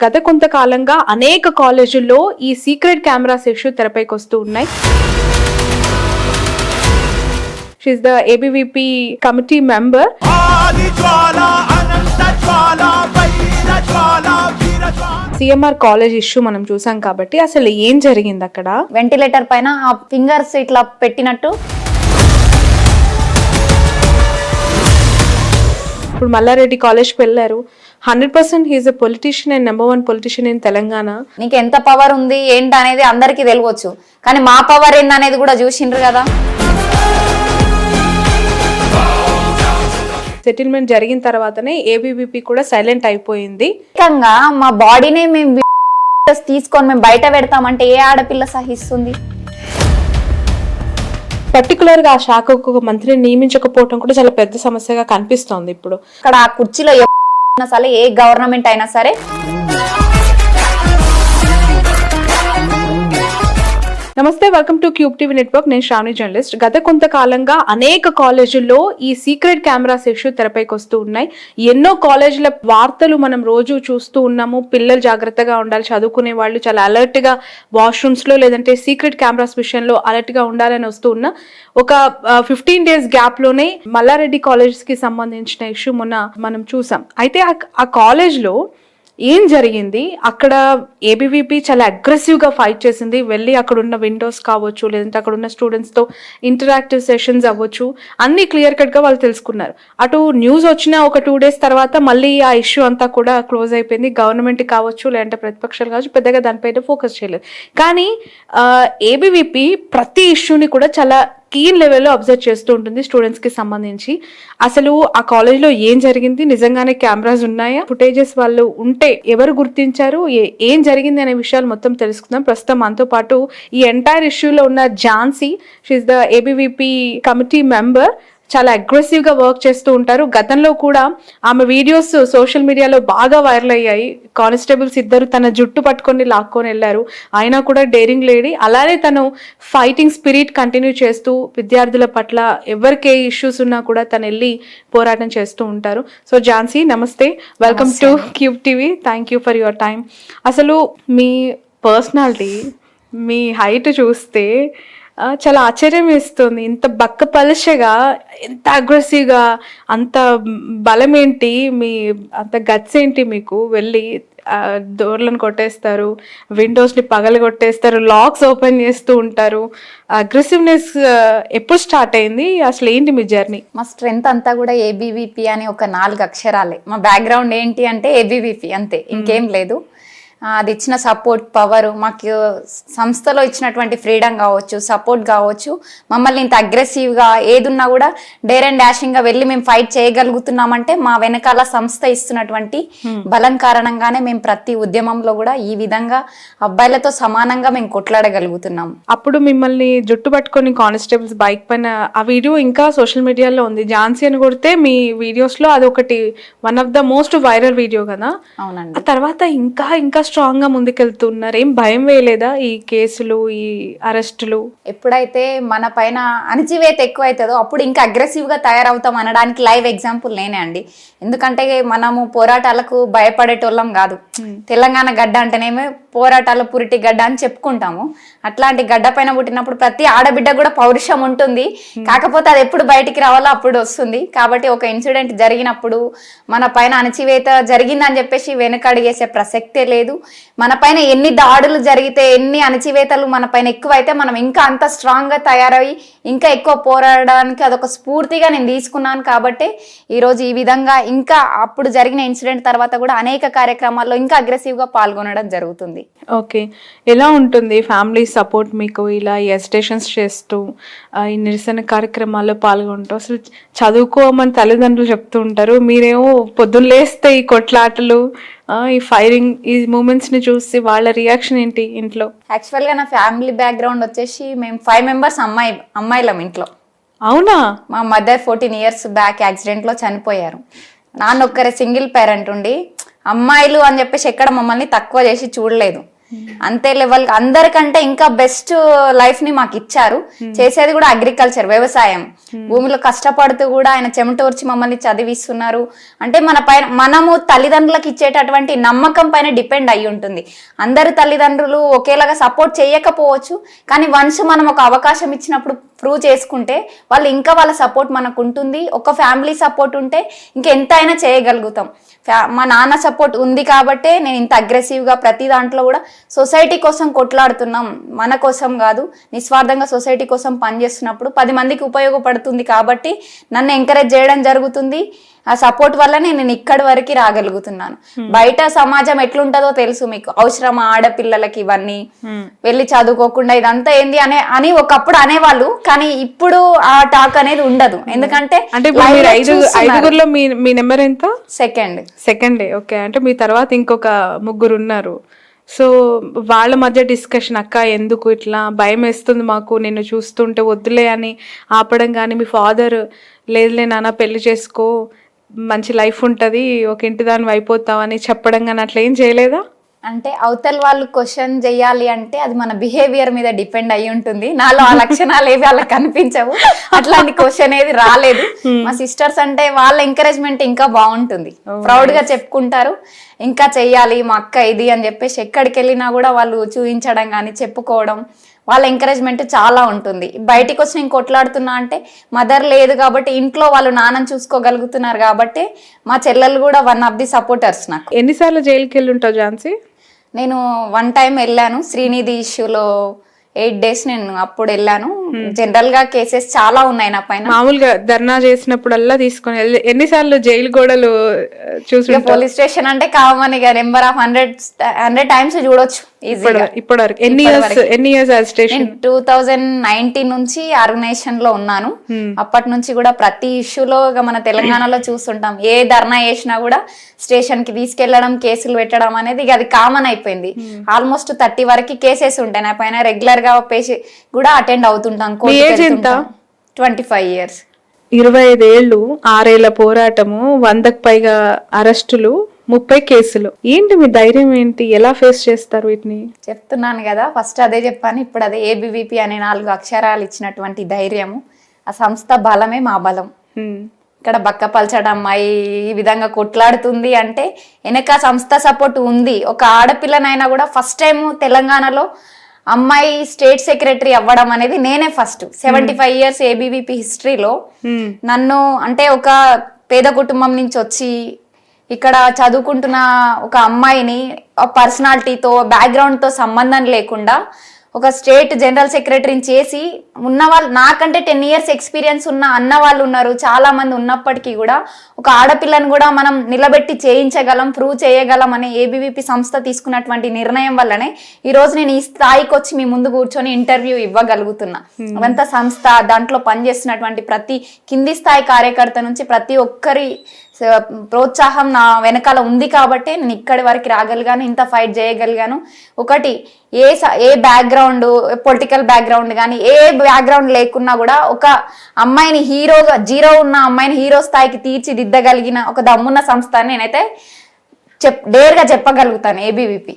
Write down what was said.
గత కొంతకాలంగా అనేక కాలేజీల్లో ఈ సీక్రెట్ కెమెరాస్ ఇష్యూ తెరపైకి వస్తూ ఉన్నాయి. She the ABVP committee member CMR college issue మనం చూసాం కాబట్టి అసలు ఏం జరిగింది అక్కడ? వెంటిలేటర్ పైన ఆ ఫింగర్స్ ఇట్లా పెట్టినట్టు. ఇప్పుడు మల్లారెడ్డి కాలేజ్కి వెళ్ళారు. Hundred percent he's a politician and number one politician in Telangana. నీకు ఎంత పవర్ ఉంది ఏంటి అనేది అందరికీ తెలియవచ్చు. కానీ మా పవర్ ఏందనేది కూడా చూసిండ్రు కదా. సెటిల్మెంట్ జరిగిన తర్వాతనే ఏబీవీపీ కూడా సైలెంట్ అయిపోయింది. ఏకంగా మా బాడీని మేము తీసుకొని మేము బయట పెడతామంటే ఏ ఆడపిల్ల సహిస్తుంది? పర్టికులర్గా ఆ శాఖకు ఒక మంత్రిని నియమించకపోవడం కూడా చాలా పెద్ద సమస్యగా కనిపిస్తోంది ఇప్పుడు. ఇక్కడ ఆ కుర్చీలో ఎవరైనా సరే ఏ గవర్నమెంట్ అయినా సరే. నమస్తే welcome to Cube TV network నేను శ్రావణి జర్నలిస్ట్ గత కొంతకాలంగా అనేక కాలేజీల్లో ఈ సీక్రెట్ కెమెరాస్ ఇష్యూ తెరపైకి వస్తూ ఉన్నాయి. ఎన్నో కాలేజీల వార్తలు మనం రోజు చూస్తూ ఉన్నాము. పిల్లలు జాగ్రత్తగా ఉండాలి చదువుకునే వాళ్ళు చాలా అలర్ట్గా వాష్రూమ్స్లో లేదంటే సీక్రెట్ కెమెరాస్ విషయంలో అలర్ట్గా ఉండాలని వస్తూ ఉన్న ఒక ఫిఫ్టీన్ డేస్ గ్యాప్లోనే మల్లారెడ్డి కాలేజెస్కి సంబంధించిన ఇష్యూ మొన్న మనం చూసాం. అయితే ఆ- కాలేజ్లో కాలేజ్లో ఏం జరిగింది? అక్కడ ఏబీవీపీ చాలా అగ్రెసివ్గా ఫైట్ చేసింది. వెళ్ళి అక్కడ ఉన్న విండోస్ కావచ్చు లేదంటే అక్కడ ఉన్న స్టూడెంట్స్తో ఇంటరాక్టివ్ సెషన్స్ అవ్వచ్చు. అన్ని క్లియర్ కట్గా వాళ్ళు తెలుసుకున్నారు. అటు న్యూస్ వచ్చిన ఒక టూ డేస్ తర్వాత మళ్ళీ ఆ ఇష్యూ అంతా కూడా క్లోజ్ అయిపోయింది. గవర్నమెంట్ కావచ్చు లేదంటే ప్రతిపక్షాలు కావచ్చు పెద్దగా దానిపైన ఫోకస్ చేయలేదు. కానీ ఏబీవీపీ ప్రతి ఇష్యూని కూడా చాలా స్కీన్ లెవెల్లో అబ్జర్వ్ చేస్తూ ఉంటుంది స్టూడెంట్స్కి సంబంధించి. అసలు ఆ కాలేజ్లో ఏం జరిగింది? నిజంగానే కెమెరాస్ ఉన్నాయా? ఫుటేజెస్ వాళ్ళు ఉంటే ఎవరు గుర్తించారు? ఏం జరిగింది అనే విషయాలు మొత్తం తెలుసుకుందాం. ప్రస్తుతం మనతో పాటు ఈ ఎంటైర్ ఇష్యూలో ఉన్న Jhansi she the ABVP committee member చాలా అగ్రెసివ్గా వర్క్ చేస్తూ ఉంటారు. గతంలో కూడా ఆమె వీడియోస్ సోషల్ మీడియాలో బాగా వైరల్ అయ్యాయి. కానిస్టేబుల్స్ ఇద్దరు తన జుట్టు పట్టుకొని లాక్కొని వెళ్ళారు. అయినా కూడా డేరింగ్ లేడీ అలానే తను ఫైటింగ్ స్పిరిట్ కంటిన్యూ చేస్తూ విద్యార్థుల పట్ల ఎవరికి ఇష్యూస్ ఉన్నా కూడా తను వెళ్ళి పోరాటం చేస్తూ ఉంటారు. సో ఝాన్సీ నమస్తే. Welcome to Cube TV thank you for your time అసలు మీ పర్సనాలిటీ మీ హైట్ చూస్తే చాలా ఆశ్చర్యం వేస్తుంది. ఇంత బక్క పలుచగా ఎంత అగ్రెసివ్గా అంత బలం ఏంటి మీ అంత గట్స్ ఏంటి మీకు? వెళ్ళి డోర్లను కొట్టేస్తారు విండోస్ని పగలు కొట్టేస్తారు లాక్స్ ఓపెన్ చేస్తూ ఉంటారు. అగ్రెసివ్నెస్ ఎప్పుడు స్టార్ట్ అయింది? అసలు ఏంటి మీ జర్నీ? మా స్ట్రెంత్ అంతా కూడా ఏబీవీపీ అని ఒక నాలుగు అక్షరాలే. మా బ్యాక్గ్రౌండ్ ఏంటి అంటే ఏబీవీపీ అంతే. ఇంకేం లేదు. అది ఇచ్చిన సపోర్ట్ పవర్ మాకు సంస్థలో ఇచ్చినటువంటి ఫ్రీడమ్ కావచ్చు సపోర్ట్ కావచ్చు మమ్మల్ని ఇంత అగ్రెసివ్గా ఏదున్నా కూడా డేర్ అండ్ డాషింగ్గా వెళ్ళి మేము ఫైట్ చేయగలుగుతున్నామంటే మా వెనకాల సంస్థ ఇస్తున్నటువంటి బలం కారణంగానే మేము ప్రతి ఉద్యమంలో కూడా ఈ విధంగా అబ్బాయిలతో సమానంగా మేము కొట్లాడగలుగుతున్నాం. అప్పుడు మిమ్మల్ని జుట్టు పట్టుకొని కానిస్టేబుల్స్ బైక్ పైన ఆ వీడియో ఇంకా సోషల్ మీడియాలో ఉంది. ఝాన్సీ అని కొడితే మీ వీడియోస్లో అది ఒకటి one of the most viral video కదా? అవునండి. ఆ తర్వాత ఇంకా ఇంకా స్ట్రాంగ్గా ముందుకెళ్తున్నారు. ఏం భయం వేయలేదా ఈ కేసులు ఈ అరెస్టులు? ఎప్పుడైతే మన పైన అణచివేత ఎక్కువ అవుతుందో అప్పుడు ఇంకా అగ్రెసివ్గా తయారవుతాం అనడానికి లైవ్ ఎగ్జాంపుల్ నేనే అండి. ఎందుకంటే మనము పోరాటాలకు భయపడేటోళ్ళం కాదు. తెలంగాణ గడ్డ అంటేనేమో పోరాటాల పురిటి గడ్డ అని చెప్పుకుంటాము. అట్లాంటి గడ్డ పైన పుట్టినప్పుడు ప్రతి ఆడబిడ్డ కూడా పౌరుషం ఉంటుంది. కాకపోతే అది ఎప్పుడు బయటికి రావాలో అప్పుడు వస్తుంది. కాబట్టి ఒక ఇన్సిడెంట్ జరిగినప్పుడు మన పైన అణచివేత జరిగిందని చెప్పేసి వెనకడిగేసే ప్రసక్తే లేదు. మనపైన ఎన్ని దాడులు జరిగితే ఎన్ని అణచివేతలు మనపైన ఎక్కువైతే మనం ఇంకా అంత స్ట్రాంగ్గా తయారయ్యి ఇంకా ఎక్కువ పోరాడడానికి అదొక స్ఫూర్తిగా నేను తీసుకున్నాను కాబట్టి ఈరోజు ఈ విధంగా ఇంకా అప్పుడు జరిగిన ఇన్సిడెంట్ తర్వాత కూడా అనేక కార్యక్రమాల్లో ఇంకా అగ్రెసివ్గా పాల్గొనడం జరుగుతుంది. ఓకే. ఎలా ఉంటుంది ఫ్యామిలీ సపోర్ట్ మీకు ఇలా ఎస్టేషన్స్ చేస్తూ ఈ నిరసన కార్యక్రమాల్లో పాల్గొంటూ? అసలు చదువుకోమని తల్లిదండ్రులు చెప్తూ ఉంటారు మీరేమో పొద్దున్న లేస్తే ఈ కొట్లాటలు ఈ ఫైరింగ్ ఈ మూమెంట్స్ని చూసి వాళ్ళ రియాక్షన్ ఏంటి ఇంట్లో? యాక్చువల్గా నా ఫ్యామిలీ బ్యాక్గ్రౌండ్ వచ్చేసి మేము ఫైవ్ మెంబర్స్ అమ్మాయి అమ్మాయిలం ఇంట్లో. అవునా? మా మదర్ ఫోర్టీన్ ఇయర్స్ బ్యాక్ యాక్సిడెంట్లో చనిపోయారు. నాన్న ఒక్కరే సింగిల్ పేరెంట్ ఉండి అమ్మాయిలు అని చెప్పేసి ఎక్కడ మమ్మల్ని తక్కువ చేసి చూడలేదు. అంతే లెవెల్ అందరికంటే ఇంకా బెస్ట్ లైఫ్ని మాకు ఇచ్చారు. చేసేది కూడా అగ్రికల్చర్ వ్యవసాయం. భూమిలో కష్టపడుతూ కూడా ఆయన చెమటోర్చి మమ్మల్ని చదివిస్తున్నారు. అంటే మన పైన మనము తల్లిదండ్రులకు ఇచ్చేటటువంటి నమ్మకం పైన డిపెండ్ అయి ఉంటుంది. అందరు తల్లిదండ్రులు ఒకేలాగా సపోర్ట్ చేయకపోవచ్చు కానీ వన్స్ మనం ఒక అవకాశం ఇచ్చినప్పుడు ప్రూవ్ చేసుకుంటే వాళ్ళు ఇంకా వాళ్ళ సపోర్ట్ మనకు ఉంటుంది ఒక ఫ్యామిలీ సపోర్ట్ ఉంటే ఇంకెంతైనా అయినా చేయగలుగుతాం. ఫ్యా- మా నాన్న సపోర్ట్ ఉంది కాబట్టే నేను ఇంత అగ్రెసివ్గా ప్రతి దాంట్లో కూడా సొసైటీ కోసం కొట్లాడుతున్నాం. మన కోసం కాదు నిస్వార్థంగా సొసైటీ కోసం పనిచేస్తున్నప్పుడు పది మందికి ఉపయోగపడుతుంది కాబట్టి నన్ను ఎంకరేజ్ చేయడం జరుగుతుంది. ఆ సపోర్ట్ వల్లనే నేను ఇక్కడి వరకు రాగలుగుతున్నాను. బయట సమాజం ఎట్లుంటుందో తెలుసు మీకు. అవసరమా ఆడపిల్లలకి ఇవన్నీ? వెళ్ళి చదువుకోకుండా ఇదంతా ఏంది అనే అని ఒకప్పుడు అనేవాళ్ళు కానీ ఇప్పుడు ఆ టాక్ అనేది ఉండదు. ఎందుకంటే అంటే ఐదుగురులో మీ మీ నెంబర్ ఎంత? సెకండ్ సెకండ్ ఓకే అంటే మీ తర్వాత ఇంకొక ముగ్గురు ఉన్నారు సో వాళ్ళ మధ్య డిస్కషన్ అక్క ఎందుకు ఇట్లా? భయం వేస్తుంది మాకు నిన్ను చూస్తుంటే వద్దులే అని ఆపడం కానీ మీ ఫాదర్ లేదులే నాన్న పెళ్ళి చేసుకో మంచి లైఫ్ ఉంటుంది ఒక ఇంటి దాని అయిపోతావు అని చెప్పడం కానీ అట్లా ఏం చేయలేదా? అంటే అవతల వాళ్ళు క్వశ్చన్ చెయ్యాలి అంటే అది మన బిహేవియర్ మీద డిపెండ్ అయి ఉంటుంది. నాలో ఆ లక్షణాలు ఏవి వాళ్ళకి కనిపించవు. అట్లాంటి క్వశ్చన్ ఏది రాలేదు. మా సిస్టర్స్ అంటే వాళ్ళ ఎంకరేజ్మెంట్ ఇంకా బాగుంటుంది. ప్రౌడ్గా చెప్పుకుంటారు. ఇంకా చెయ్యాలి మా అక్క ఇది అని చెప్పేసి ఎక్కడికి వెళ్ళినా కూడా వాళ్ళు చూపించడం కానీ చెప్పుకోవడం వాళ్ళ ఎంకరేజ్మెంట్ చాలా ఉంటుంది. బయటికి వచ్చి నేను కొట్లాడుతున్నా అంటే మదర్ లేదు కాబట్టి ఇంట్లో వాళ్ళు నాన్నని చూసుకోగలుగుతున్నారు కాబట్టి మా చెల్లెలు కూడా వన్ ఆఫ్ ది సపోర్టర్స్ నాకు. ఎన్నిసార్లు జైలుకి వెళ్ళి ఉంటావు ఝాన్సీ? నేను వన్ టైం వెళ్ళాను. శ్రీనిధి ఇష్యూలో ఎయిట్ డేస్ నేను అప్పుడు వెళ్ళాను. జనరల్గా కేసెస్ చాలా ఉన్నాయి నా పైన. మామూలుగా ధర్నా చేసినప్పుడల్లా తీసుకొని ఎన్నిసార్లు జైలు గోడలు చూసి పోలీస్ స్టేషన్ అంటే కామన్ ఇక. Number of hundred hundred times చూడొచ్చు. ఎన్ని ఇయర్స్ ఎన్ని ఇయర్స్ టూ థౌజండ్ నైన్టీన్ నుంచి ఆర్గనైజేషన్లో ఉన్నాను. అప్పటి నుంచి కూడా ప్రతి ఇష్యూలో మన తెలంగాణలో చూస్తుంటాం. ఏ ధర్నా చేసినా కూడా స్టేషన్కి తీసుకెళ్ళడం కేసులు పెట్టడం అనేది ఇక అది కామన్ అయిపోయింది. ఆల్మోస్ట్ థర్టీ వరకు కేసెస్ ఉంటాయి నా పైన రెగ్యులర్గా పేషి కూడా అటెండ్ అవుతుంటాం? ట్వంటీ ఫైవ్ ఇయర్స్ ఇరవై ఐదేళ్ళు ఆరేళ్ళ పోరాటము వందకు పైగా అరెస్టులు ముప్పై కేసులు. ఏంటి మీ ధైర్యం ఏంటి? ఎలా ఫేస్ చేస్తారు వీటిని? చెప్తున్నాను కదా ఫస్ట్ అదే చెప్పాను ఇప్పుడు అదే ఏబివిపి అనే నాలుగు అక్షరాలు ఇచ్చినటువంటి ధైర్యము. ఆ సంస్థ బలమే మా బలం. ఇక్కడ బక్కపల్చడం అమ్మాయి ఈ విధంగా కొట్లాడుతుంది అంటే వెనక సంస్థ సపోర్ట్ ఉంది. ఒక ఆడపిల్లనైనా కూడా ఫస్ట్ టైం తెలంగాణలో అమ్మాయి స్టేట్ సెక్రటరీ అవ్వడం అనేది నేనే first. Seventy five years ABVP హిస్టరీలో. నన్ను అంటే ఒక పేద కుటుంబం నుంచి వచ్చి ఇక్కడ చదువుకుంటున్న ఒక అమ్మాయిని పర్సనాలిటీతో బ్యాక్గ్రౌండ్తో సంబంధం లేకుండా ఒక స్టేట్ జనరల్ సెక్రటరీని చేసి ఉన్న వాళ్ళు నాకంటే టెన్ ఇయర్స్ ఎక్స్పీరియన్స్ ఉన్న అన్న వాళ్ళు ఉన్నారు చాలా మంది ఉన్నప్పటికీ కూడా ఒక ఆడపిల్లను కూడా మనం నిలబెట్టి చేయించగలం ప్రూవ్ చేయగలం అనే ఏబీవీపీ సంస్థ తీసుకున్నటువంటి నిర్ణయం వల్లనే ఈ రోజు నేను ఈ స్థాయికి వచ్చి మీ ముందు కూర్చొని ఇంటర్వ్యూ ఇవ్వగలుగుతున్నా. అదంతా సంస్థ దాంట్లో పనిచేస్తున్నటువంటి ప్రతి కింది స్థాయి కార్యకర్త నుంచి ప్రతి ఒక్కరి ప్రోత్సాహం నా వెనకాల ఉంది కాబట్టి నేను ఇక్కడి వరకు రాగలిగాను ఇంత ఫైట్ చేయగలిగాను. ఒకటి ఏ స- ఏ బ్యాక్గ్రౌండ్ పొలిటికల్ బ్యాక్గ్రౌండ్ కానీ ఏ బ్యాక్గ్రౌండ్ లేకున్నా కూడా ఒక అమ్మాయిని హీరోగా జీరో ఉన్న అమ్మాయిని హీరో స్థాయికి తీర్చిదిద్దగలిగిన ఒక దమ్మున్న సంస్థ నేనైతే చెప్ డేర్గా చెప్పగలుగుతాను ఏబీవీపీ